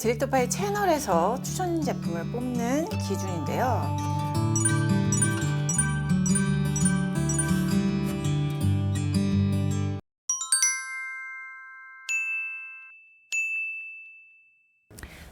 디렉터파이 채널에서 추천 제품을 뽑는 기준인데요.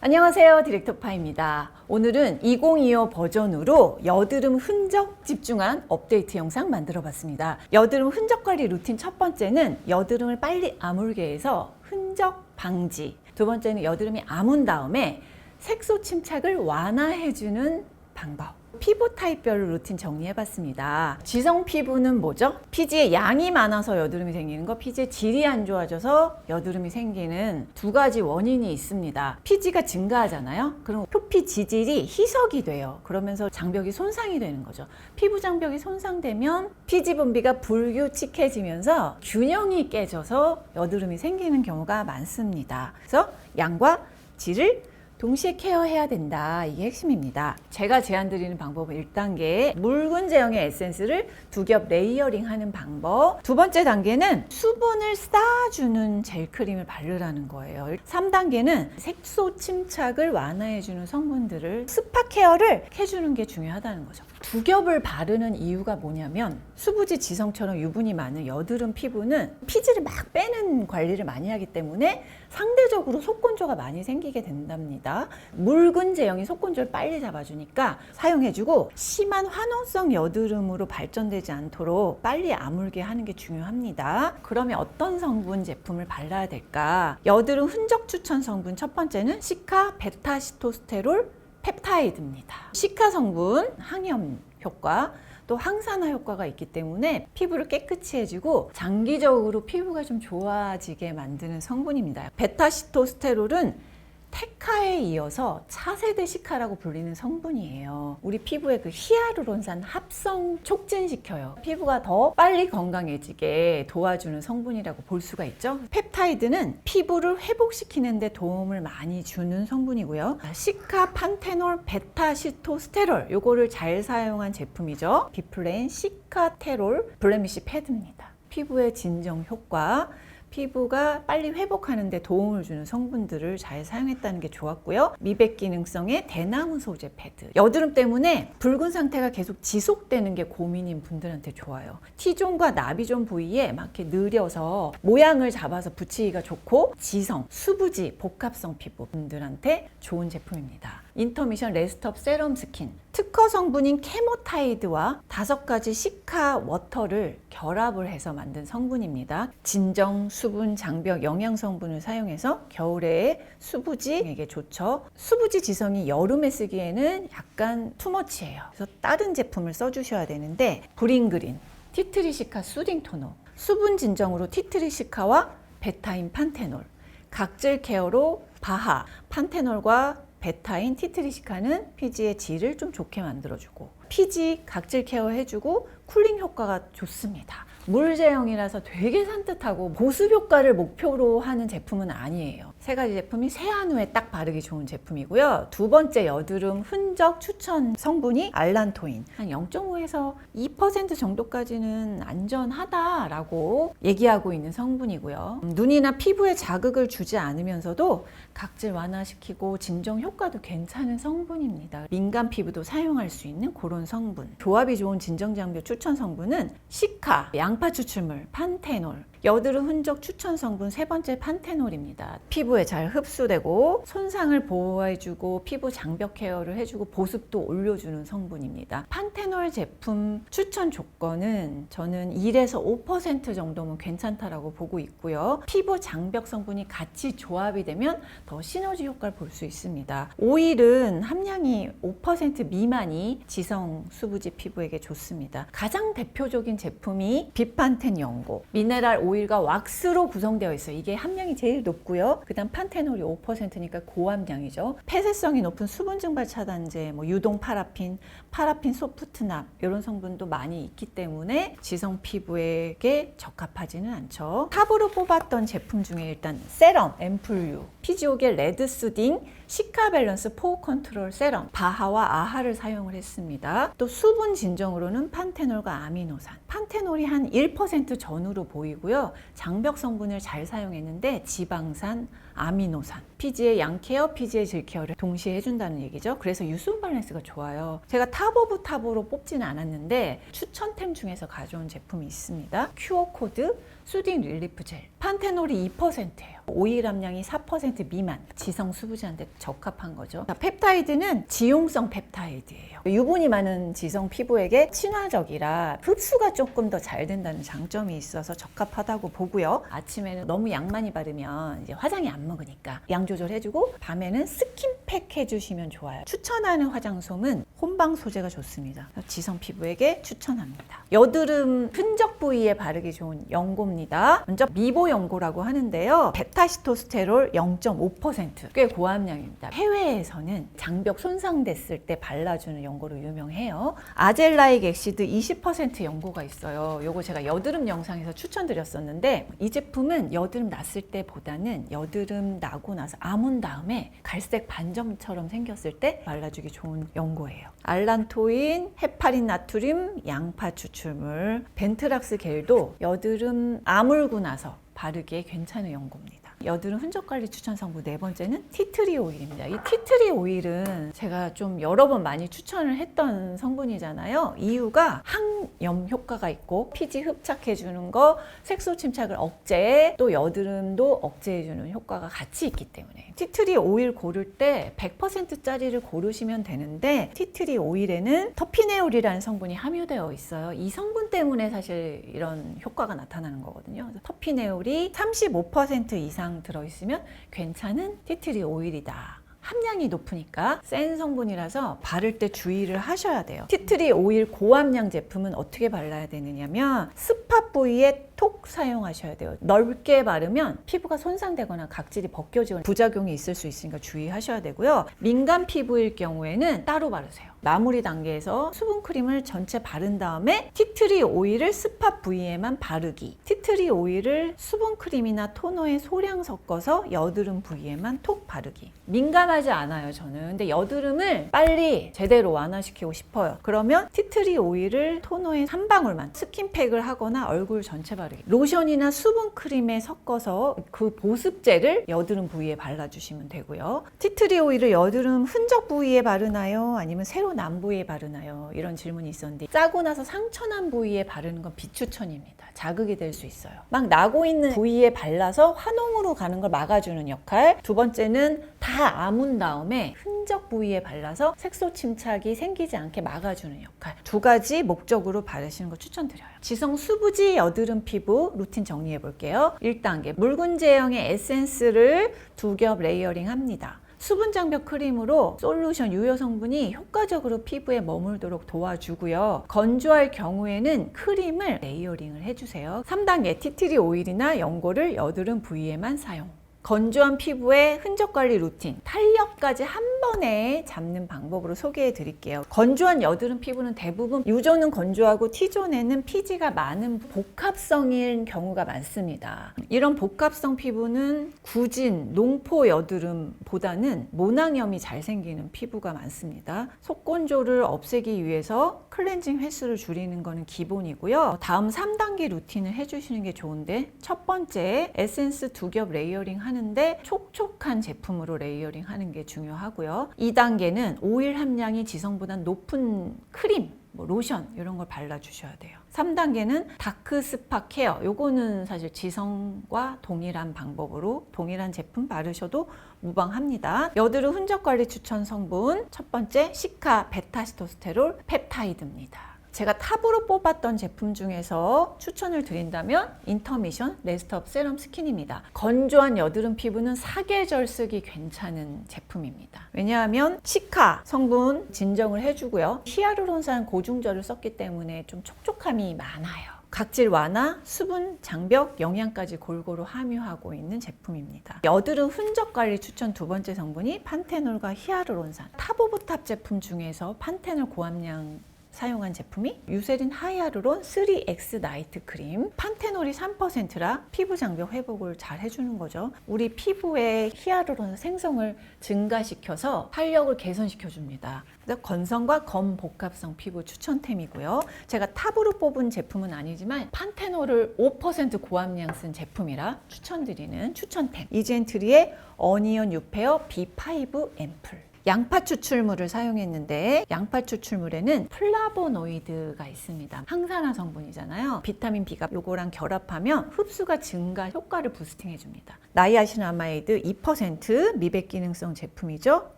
안녕하세요. 디렉터파입니다. 오늘은 2025 버전으로 여드름 흔적 집중한 업데이트 영상 만들어 봤습니다. 여드름 흔적 관리 루틴 첫 번째는 여드름을 빨리 아물게 해서 흔적 방지. 두 번째는 여드름이 아문 다음에 색소 침착을 완화해주는 방법. 피부 타입별로 루틴 정리해봤습니다. 지성 피부는 뭐죠? 피지에 양이 많아서 여드름이 생기는 거, 피지의 질이 안 좋아져서 여드름이 생기는 두 가지 원인이 있습니다. 피지가 증가하잖아요. 그럼 표피 지질이 희석이 돼요. 그러면서 장벽이 손상이 되는 거죠. 피부 장벽이 손상되면 피지 분비가 불규칙해지면서 균형이 깨져서 여드름이 생기는 경우가 많습니다. 그래서 양과 질을 동시에 케어해야 된다. 이게 핵심입니다. 제가 제안드리는 방법은 1단계 묽은 제형의 에센스를 두 겹 레이어링 하는 방법. 두 번째 단계는 수분을 쌓아주는 젤 크림을 바르라는 거예요. 3단계는 색소 침착을 완화해주는 성분들을 스파 케어를 해주는 게 중요하다는 거죠. 두 겹을 바르는 이유가 뭐냐면 수부지 지성처럼 유분이 많은 여드름 피부는 피지를 막 빼는 관리를 많이 하기 때문에 상대적으로 속건조가 많이 생기게 된답니다. 묽은 제형이 속건조를 빨리 잡아주니까 사용해주고 심한 화농성 여드름으로 발전되지 않도록 빨리 아물게 하는 게 중요합니다. 그러면 어떤 성분 제품을 발라야 될까? 여드름 흔적 추천 성분 첫 번째는 시카 베타시토스테롤 펩타이드입니다. 시카 성분 항염 효과 또 항산화 효과가 있기 때문에 피부를 깨끗이 해주고 장기적으로 피부가 좀 좋아지게 만드는 성분입니다. 베타시토스테롤은 테카에 이어서 차세대 시카라고 불리는 성분이에요. 우리 피부의 그 히아루론산 합성 촉진시켜요. 피부가 더 빨리 건강해지게 도와주는 성분이라고 볼 수가 있죠. 펩타이드는 피부를 회복시키는데 도움을 많이 주는 성분이고요. 시카 판테놀 베타 시토스테롤 요거를 잘 사용한 제품이죠. 비플레인 시카테롤 블레미시 패드입니다. 피부의 진정 효과 피부가 빨리 회복하는 데 도움을 주는 성분들을 잘 사용했다는 게 좋았고요. 미백 기능성의 대나무 소재 패드. 여드름 때문에 붉은 상태가 계속 지속되는 게 고민인 분들한테 좋아요. T존과 나비존 부위에 막 이렇게 느려서 모양을 잡아서 붙이기가 좋고 지성, 수부지, 복합성 피부 분들한테 좋은 제품입니다. 인터미션 레스트업 세럼 스킨 특허 성분인 케모타이드와 다섯 가지 시카 워터를 결합을 해서 만든 성분입니다. 진정, 수분, 장벽, 영양 성분을 사용해서 겨울에 수부지에게 좋죠. 수부지 지성이 여름에 쓰기에는 약간 투머치예요. 그래서 다른 제품을 써주셔야 되는데 브링그린, 티트리시카 수딩 토너, 수분 진정으로 티트리시카와 베타인 판테놀, 각질 케어로 바하, 판테놀과 베타인 티트리시카는 피지의 질을 좀 좋게 만들어주고 피지 각질 케어 해주고 쿨링 효과가 좋습니다. 물 제형이라서 되게 산뜻하고 보습 효과를 목표로 하는 제품은 아니에요. 세 가지 제품이 세안 후에 딱 바르기 좋은 제품이고요. 두 번째 여드름 흔적 추천 성분이 알란토인. 한 0.5에서 2% 정도까지는 안전하다라고 얘기하고 있는 성분이고요. 음, 눈이나 피부에 자극을 주지 않으면서도 각질 완화시키고 진정 효과도 괜찮은 성분입니다. 민감 피부도 사용할 수 있는 그런 성분. 조합이 좋은 진정 장벽 추천 성분은 시카, 양파 추출물, 판테놀, 여드름 흔적 추천 성분 세 번째 판테놀입니다. 피부에 잘 흡수되고 손상을 보호해주고 피부 장벽 케어를 해주고 보습도 올려주는 성분입니다. 판테놀 제품 추천 조건은 저는 1에서 5% 정도면 괜찮다라고 보고 있고요. 피부 장벽 성분이 같이 조합이 되면 더 시너지 효과를 볼 수 있습니다. 오일은 함량이 5% 미만이 지성 수부지 피부에게 좋습니다. 가장 대표적인 제품이 비판텐 연고 미네랄 오일 과 왁스로 구성되어 있어요. 이게 함량이 제일 높고요. 그다음 판테놀이 5%니까 고함량이죠. 폐쇄성이 높은 수분 증발 차단제, 뭐 유동 파라핀, 파라핀 소프트납 이런 성분도 많이 있기 때문에 지성 피부에게 적합하지는 않죠. 탑으로 뽑았던 제품 중에 일단 세럼, 앰플유, 피지오겔 레드 수딩, 시카 밸런스 포 컨트롤 세럼, 바하와 아하를 사용을 했습니다. 또 수분 진정으로는 판테놀과 아미노산. 판테놀이 한 1% 전후로 보이고요. 장벽 성분을 잘 사용했는데 지방산, 아미노산. 피지의 양케어, 피지의 질케어를 동시에 해준다는 얘기죠. 그래서 유수분 밸런스가 좋아요. 제가 탑 오브 탑으로 뽑지는 않았는데 추천템 중에서 가져온 제품이 있습니다. 큐어 코드 수딩 릴리프 젤. 판테놀이 2%예요. 오일 함량이 4% 미만. 지성 수부자한테 적합한 거죠. 자, 펩타이드는 지용성 펩타이드예요. 유분이 많은 지성 피부에게 친화적이라 흡수가 조금 더 잘 된다는 장점이 있어서 적합하다고 보고요. 아침에는 너무 양 많이 바르면 이제 화장이 안 먹으니까 양 조절해주고 밤에는 스킨팩 해주시면 좋아요. 추천하는 화장솜은 혼방 소재가 좋습니다. 지성 피부에게 추천합니다. 여드름 흔적 부위에 바르기 좋은 연고입니다. 먼저 미보 연고라고 하는데요. 베타시토스테롤 0.5%꽤 고함량입니다. 해외에서는 장벽 손상됐을 때 발라주는 연고로 유명해요. 아젤라익 엑시드 20% 연고가 있어요. 요거 제가 여드름 영상에서 추천드렸었는데 이 제품은 여드름 났을 때보다는 여드름 나고 나서 아문 다음에 갈색 반점처럼 생겼을 때 발라주기 좋은 연고예요. 알란토인, 헤파린 나트륨, 양파 추출물, 벤트락스 겔도 여드름 아물고 나서 바르기에 괜찮은 연고입니다. 여드름 흔적 관리 추천 성분 네 번째는 티트리 오일입니다. 이 티트리 오일은 제가 좀 여러 번 많이 추천을 했던 성분이잖아요. 이유가 항염 효과가 있고 피지 흡착해 주는 거, 색소 침착을 억제, 또 여드름도 억제해 주는 효과가 같이 있기 때문에 티트리 오일 고를 때 100%짜리를 고르시면 되는데 티트리 오일에는 터피네올이라는 성분이 함유되어 있어요. 이 성분 때문에 사실 이런 효과가 나타나는 거거든요. 터피네올이 35% 이상 들어있으면 괜찮은 티트리 오일이다. 함량이 높으니까 센 성분이라서 바를 때 주의를 하셔야 돼요. 티트리 오일 고함량 제품은 어떻게 발라야 되느냐면 스팟 부위에 톡 사용하셔야 돼요. 넓게 바르면 피부가 손상되거나 각질이 벗겨지거나 부작용이 있을 수 있으니까 주의하셔야 되고요. 민감 피부일 경우에는 따로 바르세요. 마무리 단계에서 수분 크림을 전체 바른 다음에 티트리 오일을 스팟 부위에만 바르기. 티트리 오일을 수분 크림이나 토너에 소량 섞어서 여드름 부위에만 톡 바르기. 민감하지 않아요, 저는. 근데 여드름을 빨리 제대로 완화시키고 싶어요. 그러면 티트리 오일을 토너에 한 방울만 스킨팩을 하거나 얼굴 전체 바르기. 로션이나 수분 크림에 섞어서 그 보습제를 여드름 부위에 발라주시면 되고요. 티트리 오일을 여드름 흔적 부위에 바르나요? 아니면 새로 난 부위에 바르나요? 이런 질문이 있었는데 짜고 나서 상처난 부위에 바르는 건 비추천입니다. 자극이 될 수 있어요. 막 나고 있는 부위에 발라서 화농으로 가는 걸 막아주는 역할. 두 번째는 다 아문 다음에 흔적 부위에 발라서 색소 침착이 생기지 않게 막아주는 역할. 두 가지 목적으로 바르시는 거 추천드려요. 지성 수부지 여드름 피부 루틴 정리해 볼게요. 1단계 묽은 제형의 에센스를 두 겹 레이어링 합니다. 수분 장벽 크림으로 솔루션 유효 성분이 효과적으로 피부에 머물도록 도와주고요. 건조할 경우에는 크림을 레이어링을 해주세요. 3단계 티트리 오일이나 연고를 여드름 부위에만 사용. 건조한 피부의 흔적 관리 루틴, 탄력까지 한 번에 잡는 방법으로 소개해 드릴게요. 건조한 여드름 피부는 대부분 U존은 건조하고 T존에는 피지가 많은 복합성인 경우가 많습니다. 이런 복합성 피부는 구진, 농포 여드름보다는 모낭염이 잘 생기는 피부가 많습니다. 속건조를 없애기 위해서 클렌징 횟수를 줄이는 것은 기본이고요. 다음 3단계 루틴을 해주시는 게 좋은데 첫 번째 에센스 두 겹 레이어링 하는데 촉촉한 제품으로 레이어링 하는 게 중요하고요. 2단계는 오일 함량이 지성보다 높은 크림 뭐 로션 이런 걸 발라주셔야 돼요. 3단계는 다크 스파 케어. 요거는 사실 지성과 동일한 방법으로 동일한 제품 바르셔도 무방합니다. 여드름 흔적 관리 추천 성분 첫 번째 시카 베타시토스테롤 펩타이드입니다. 제가 탑으로 뽑았던 제품 중에서 추천을 드린다면 인터미션 레스트업 세럼 스킨입니다. 건조한 여드름 피부는 사계절 쓰기 괜찮은 제품입니다. 왜냐하면 시카 성분 진정을 해주고요. 히아루론산 고중절을 썼기 때문에 좀 촉촉함이 많아요. 각질 완화, 수분 장벽, 영양까지 골고루 함유하고 있는 제품입니다. 여드름 흔적 관리 추천 두 번째 성분이 판테놀과 히아루론산. 탑 오브 탑 제품 중에서 판테놀 고함량 사용한 제품이 유세린 하이아루론 3X 나이트 크림 판테놀이 3%라 피부 장벽 회복을 잘 해주는 거죠. 우리 피부의 히아루론 생성을 증가시켜서 활력을 개선시켜 줍니다. 건성과 검복합성 피부 추천템이고요. 제가 탑으로 뽑은 제품은 아니지만 판테놀을 5% 고함량 쓴 제품이라 추천드리는 추천템. 이젠트리의 어니언 유페어 B5 앰플. 양파 추출물을 사용했는데 양파 추출물에는 플라보노이드가 있습니다. 항산화 성분이잖아요. 비타민 B가 요거랑 결합하면 흡수가 증가 효과를 부스팅해 줍니다. 나이아신아마이드 2% 미백 기능성 제품이죠.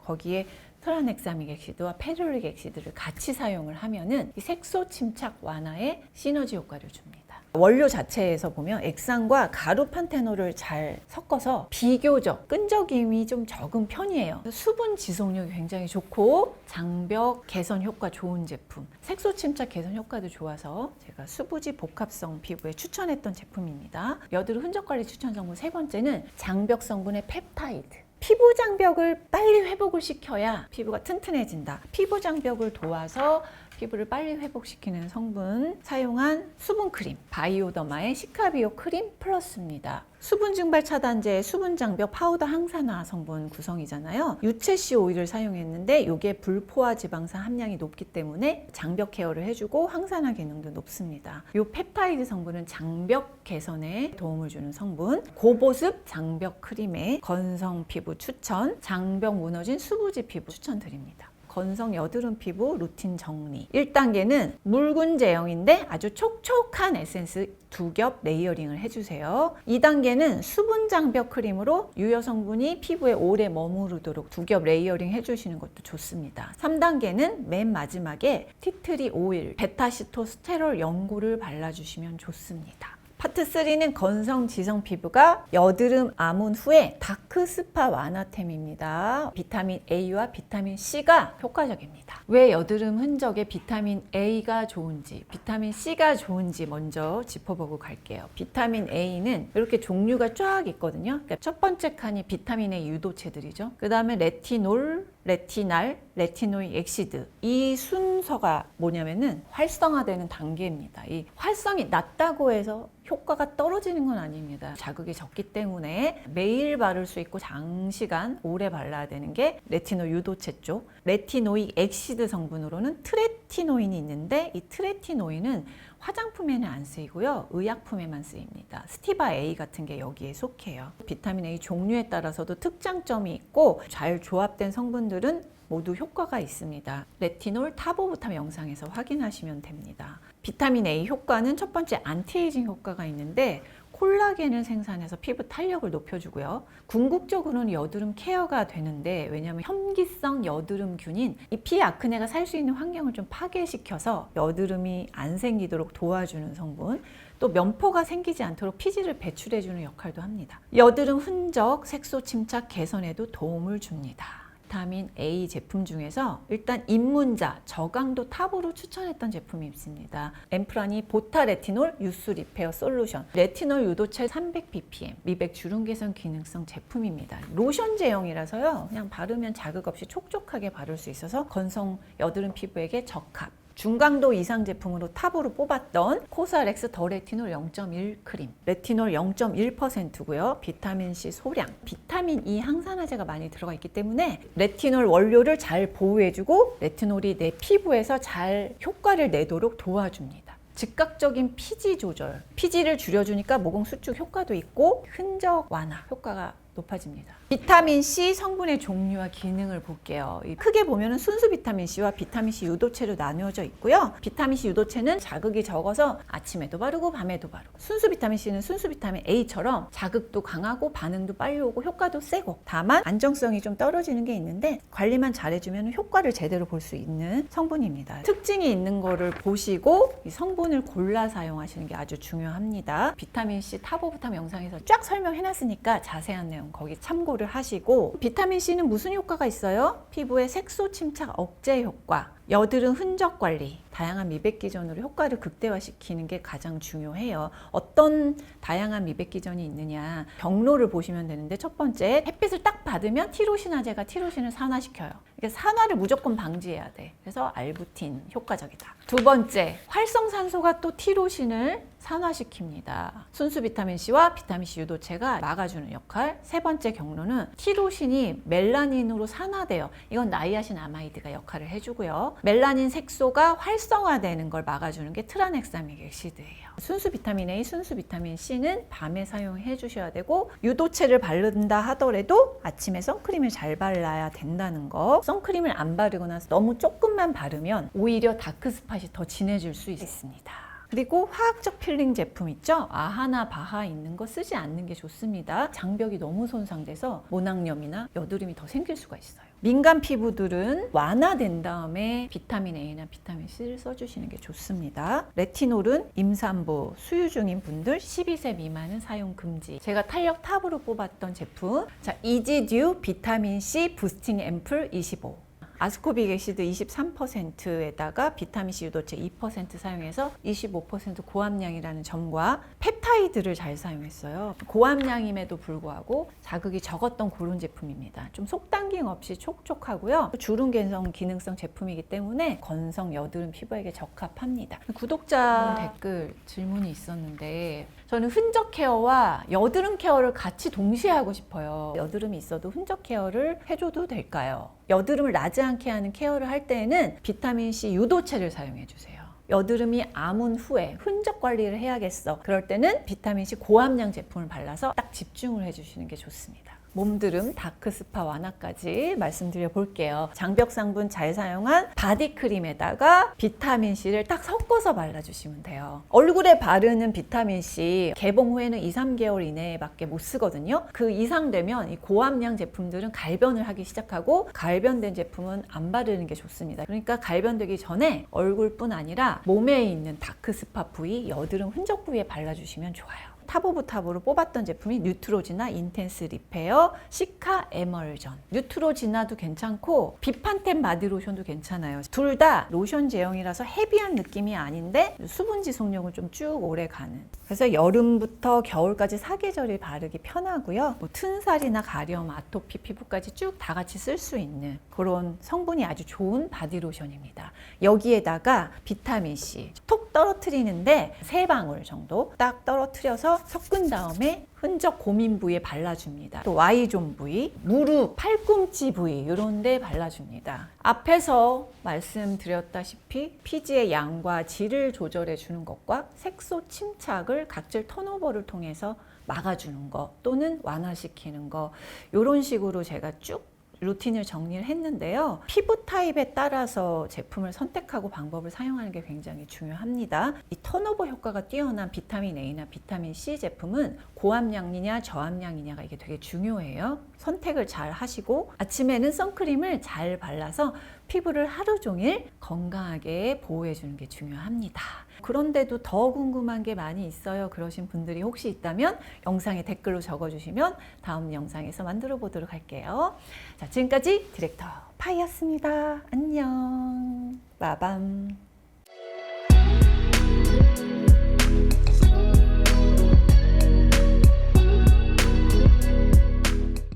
거기에 트라넥사믹 엑시드와 페룰릭 엑시드를 같이 사용을 하면은 이 색소 침착 완화에 시너지 효과를 줍니다. 원료 자체에서 보면 액상과 가루 판테놀을 잘 섞어서 비교적 끈적임이 좀 적은 편이에요. 수분 지속력이 굉장히 좋고 장벽 개선 효과 좋은 제품, 색소 침착 개선 효과도 좋아서 제가 수부지 복합성 피부에 추천했던 제품입니다. 여드름 흔적 관리 추천 성분 세 번째는 장벽 성분의 펩타이드. 피부 장벽을 빨리 회복을 시켜야 피부가 튼튼해진다. 피부 장벽을 도와서 피부를 빨리 회복시키는 성분 사용한 수분 크림 바이오더마의 시카비오 크림 플러스입니다. 수분 증발 차단제 수분 장벽 파우더 항산화 성분 구성이잖아요. 유채씨 오일을 사용했는데 이게 불포화 지방산 함량이 높기 때문에 장벽 케어를 해주고 항산화 기능도 높습니다. 이 펩타이드 성분은 장벽 개선에 도움을 주는 성분. 고보습 장벽 크림의 건성 피부 추천, 장벽 무너진 수부지 피부 추천드립니다. 건성 여드름 피부 루틴 정리. 1단계는 묽은 제형인데 아주 촉촉한 에센스 두 겹 레이어링을 해주세요. 2단계는 수분 장벽 크림으로 유효 성분이 피부에 오래 머무르도록 두 겹 레이어링 해주시는 것도 좋습니다. 3단계는 맨 마지막에 티트리 오일, 베타시토스테롤 연고를 발라주시면 좋습니다. 파트 3는 건성 지성 피부가 여드름 암훈 후에 다크 스파 완화템입니다. 비타민 A와 비타민 C가 효과적입니다. 왜 여드름 흔적에 비타민 A가 좋은지, 비타민 C가 좋은지 먼저 짚어보고 갈게요. 비타민 A는 이렇게 종류가 쫙 있거든요. 그러니까 첫 번째 칸이 비타민 A 유도체들이죠. 그 다음에 레티놀, 레티날, 레티노이 엑시드 이 순서가 뭐냐면은 활성화되는 단계입니다. 이 활성이 낮다고 해서 효과가 떨어지는 건 아닙니다. 자극이 적기 때문에 매일 바를 수 있고 장시간 오래 발라야 되는 게 레티노 유도체 쪽. 레티노이 엑시드 성분으로는 트레티노인이 있는데 이 트레티노인은 화장품에는 안 쓰이고요. 의약품에만 쓰입니다. 스티바 A 같은 게 여기에 속해요. 비타민 A 종류에 따라서도 특장점이 있고 잘 조합된 성분들은 모두 효과가 있습니다. 레티놀 타보부탐 영상에서 확인하시면 됩니다. 비타민 A 효과는 첫 번째 안티에이징 효과가 있는데 콜라겐을 생산해서 피부 탄력을 높여주고요. 궁극적으로는 여드름 케어가 되는데 왜냐하면 현기성 여드름균인 이 피 아크네가 살 수 있는 환경을 좀 파괴시켜서 여드름이 안 생기도록 도와주는 성분. 또 면포가 생기지 않도록 피지를 배출해주는 역할도 합니다. 여드름 흔적, 색소 침착 개선에도 도움을 줍니다. 비타민 A 제품 중에서 일단 입문자 저강도 탑으로 추천했던 제품이 있습니다. 엠프라니 보타 레티놀 유수 리페어 솔루션 레티놀 유도체 300ppm 미백 주름 개선 기능성 제품입니다. 로션 제형이라서요. 그냥 바르면 자극 없이 촉촉하게 바를 수 있어서 건성 여드름 피부에게 적합. 중강도 이상 제품으로 탑으로 뽑았던 코스알엑스 더 레티놀 0.1 크림. 레티놀 0.1%고요. 비타민 C 소량. 비타민 E 항산화제가 많이 들어가 있기 때문에 레티놀 원료를 잘 보호해주고 레티놀이 내 피부에서 잘 효과를 내도록 도와줍니다. 즉각적인 피지 조절. 피지를 줄여주니까 모공 수축 효과도 있고 흔적 완화 효과가 높아집니다. 비타민 C 성분의 종류와 기능을 볼게요. 크게 보면 순수 비타민 C와 비타민 C 유도체로 나누어져 있고요. 비타민 C 유도체는 자극이 적어서 아침에도 바르고 밤에도 바르고 순수 비타민 C는 순수 비타민 A처럼 자극도 강하고 반응도 빨리 오고 효과도 세고 다만 안정성이 좀 떨어지는 게 있는데 관리만 잘해주면 효과를 제대로 볼 수 있는 성분입니다. 특징이 있는 거를 보시고 이 성분을 골라 사용하시는 게 아주 중요합니다. 비타민 C 타보부탐 영상에서 쫙 설명해놨으니까 자세한 내용 거기 참고를 하시고 비타민 C는 무슨 효과가 있어요? 피부의 색소 침착 억제 효과, 여드름 흔적 관리, 다양한 미백 기전으로 효과를 극대화시키는 게 가장 중요해요. 어떤 다양한 미백 기전이 있느냐 경로를 보시면 되는데 첫 번째 햇빛을 딱 받으면 티로시나제가 티로신을 산화시켜요. 그러니까 산화를 무조건 방지해야 돼. 그래서 알부틴 효과적이다. 두 번째 활성산소가 또 티로신을 산화시킵니다. 순수 비타민 C와 비타민 C 유도체가 막아주는 역할. 세 번째 경로는 티로신이 멜라닌으로 산화돼요. 이건 나이아신 아마이드가 역할을 해주고요. 멜라닌 색소가 활성화되는 걸 막아주는 게 트라넥사믹 액시드예요. 순수 비타민 A, 순수 비타민 C는 밤에 사용해 주셔야 되고 유도체를 바른다 하더라도 아침에 선크림을 잘 발라야 된다는 거. 선크림을 안 바르고 나서 너무 조금만 바르면 오히려 다크 스팟이 더 진해질 수 있습니다. 그리고 화학적 필링 제품 있죠? 아하나 바하 있는 거 쓰지 않는 게 좋습니다. 장벽이 너무 손상돼서 모낭염이나 여드름이 더 생길 수가 있어요. 민감 피부들은 완화된 다음에 비타민 A나 비타민 C를 써주시는 게 좋습니다. 레티놀은 임산부, 수유 중인 분들 12세 미만은 사용 금지. 제가 탄력 탑으로 뽑았던 제품. 자, 이지듀 비타민 C 부스팅 앰플 25. 아스코빅 액시드 23%에다가 비타민 C 유도체 2% 사용해서 25% 고함량이라는 점과 펩타이드를 잘 사용했어요. 고함량임에도 불구하고 자극이 적었던 그런 제품입니다. 좀 속당김 없이 촉촉하고요. 주름 개선 기능성 제품이기 때문에 건성 여드름 피부에게 적합합니다. 구독자 댓글 질문이 있었는데 저는 흔적 케어와 여드름 케어를 같이 동시에 하고 싶어요. 여드름이 있어도 흔적 케어를 해줘도 될까요? 여드름을 나지 않게 하는 케어를 할 때에는 비타민 C 유도체를 사용해 주세요. 여드름이 아문 후에 흔적 관리를 해야겠어. 그럴 때는 비타민 C 고함량 제품을 발라서 딱 집중을 해주시는 게 좋습니다. 몸드름, 다크 스파 완화까지 말씀드려 볼게요. 장벽 상분 잘 사용한 바디 크림에다가 비타민C를 딱 섞어서 발라주시면 돼요. 얼굴에 바르는 비타민C 개봉 후에는 2, 3개월 이내밖에 못 쓰거든요. 그 이상 되면 이 고함량 제품들은 갈변을 하기 시작하고 갈변된 제품은 안 바르는 게 좋습니다. 그러니까 갈변되기 전에 얼굴뿐 아니라 몸에 있는 다크 스파 부위, 여드름 흔적 부위에 발라주시면 좋아요. 탑 오브 탑으로 뽑았던 제품이 뉴트로지나 인텐스 리페어 시카 에멀전. 뉴트로지나도 괜찮고 비판템 바디로션도 괜찮아요. 둘 다 로션 제형이라서 헤비한 느낌이 아닌데 수분 지속력은 좀 쭉 오래 가는. 그래서 여름부터 겨울까지 사계절이 바르기 편하고요. 뭐 튼살이나 가려움 아토피 피부까지 쭉 다 같이 쓸 수 있는 그런 성분이 아주 좋은 바디 로션입니다. 여기에다가 비타민C 톡 떨어뜨리는데 세 방울 정도 딱 떨어뜨려서 섞은 다음에 흔적 고민 부위에 발라줍니다. 또 Y존 부위, 무릎, 팔꿈치 부위 이런 데 발라줍니다. 앞에서 말씀드렸다시피 피지의 양과 질을 조절해 주는 것과 색소 침착을 각질 턴오버를 통해서 막아주는 것 또는 완화시키는 것 이런 식으로 제가 쭉 루틴을 정리를 했는데요. 피부 타입에 따라서 제품을 선택하고 방법을 사용하는 게 굉장히 중요합니다. 이 턴오버 효과가 뛰어난 비타민 A나 비타민 C 제품은 고함량이냐 저함량이냐가 이게 되게 중요해요. 선택을 잘 하시고 아침에는 선크림을 잘 발라서 피부를 하루 종일 건강하게 보호해 주는 게 중요합니다. 그런데도 더 궁금한 게 많이 있어요. 그러신 분들이 혹시 있다면 영상에 댓글로 적어주시면 다음 영상에서 만들어 보도록 할게요. 자, 지금까지 디렉터 파이였습니다. 안녕. 마밤.